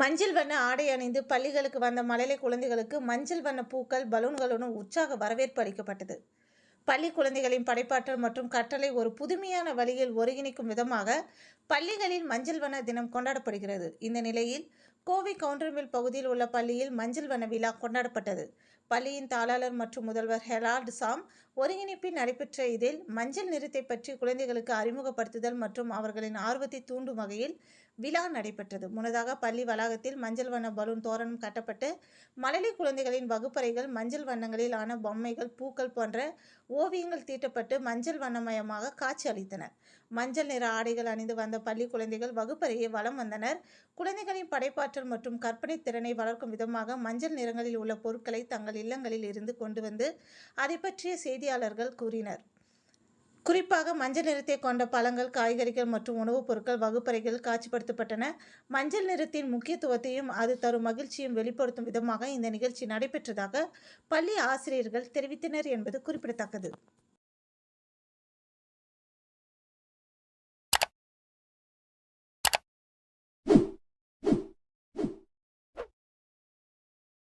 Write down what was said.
மஞ்சள் வண்ண ஆடை அணிந்து பள்ளிகளுக்கு வந்த மழலை குழந்தைகளுக்கு மஞ்சள் வண்ண பூக்கள் பலூன்களுடன் உற்சாக வரவேற்பு அளிக்கப்பட்டது. பள்ளி குழந்தைகளின் படைப்பாற்றல் மற்றும் கற்றலை ஒரு புதுமையான வழியில் ஒருங்கிணைக்கும் விதமாக பள்ளிகளில் மஞ்சள் வண்ண தினம் கொண்டாடப்படுகிறது. இந்த நிலையில் கோவை கவுண்டர்மில் பகுதியில் உள்ள பள்ளியில் மஞ்சள் வண்ண விழா கொண்டாடப்பட்டது. பள்ளியின் தாளாளர் மற்றும் முதல்வர் ஹெரால்டு சாம் ஒருங்கிணைப்பில் நடைபெற்ற இதில் மஞ்சள் நிறத்தை பற்றி குழந்தைகளுக்கு அறிமுகப்படுத்துதல் மற்றும் அவர்களின் ஆர்வத்தை தூண்டும் வகையில் விழா நடைபெற்றது. முன்னதாக பள்ளி வளாகத்தில் மஞ்சள் வண்ண பலூன் தோரணம் கட்டப்பட்டு மழலை குழந்தைகளின் வகுப்பறைகள் மஞ்சள் வண்ணங்களில் ஆன பொம்மைகள் பூக்கள் போன்ற ஓவியங்கள் தீட்டப்பட்டு மஞ்சள் வண்ணமயமாக காட்சி அளித்தனர் மஞ்சள் நிற ஆடைகள் அணிந்து வந்த பள்ளி குழந்தைகள் வகுப்பறையை வலம் வந்தனர். குழந்தைகளின் படைப்பாற்றல் மற்றும் கற்பனை திறனை வளர்க்கும் விதமாக மஞ்சள் நிறங்களில் உள்ள பொருட்களை தங்கள் இல்லங்களில் இருந்து கொண்டு வந்து அதை பற்றிய செய்தியாளர்கள் கூறினர். குறிப்பாக மஞ்சள் நிறத்தை கொண்ட பழங்கள் காய்கறிகள் மற்றும் உணவுப் பொருட்கள் வகுப்பறைகள் காட்சிப்படுத்தப்பட்டன. மஞ்சள் நிறத்தின் முக்கியத்துவத்தையும் அது தரும் மகிழ்ச்சியும் வெளிப்படுத்தும் விதமாக இந்த நிகழ்ச்சி நடைபெற்றதாக பள்ளி ஆசிரியர்கள் தெரிவித்தனர் என்பது குறிப்பிடத்தக்கது.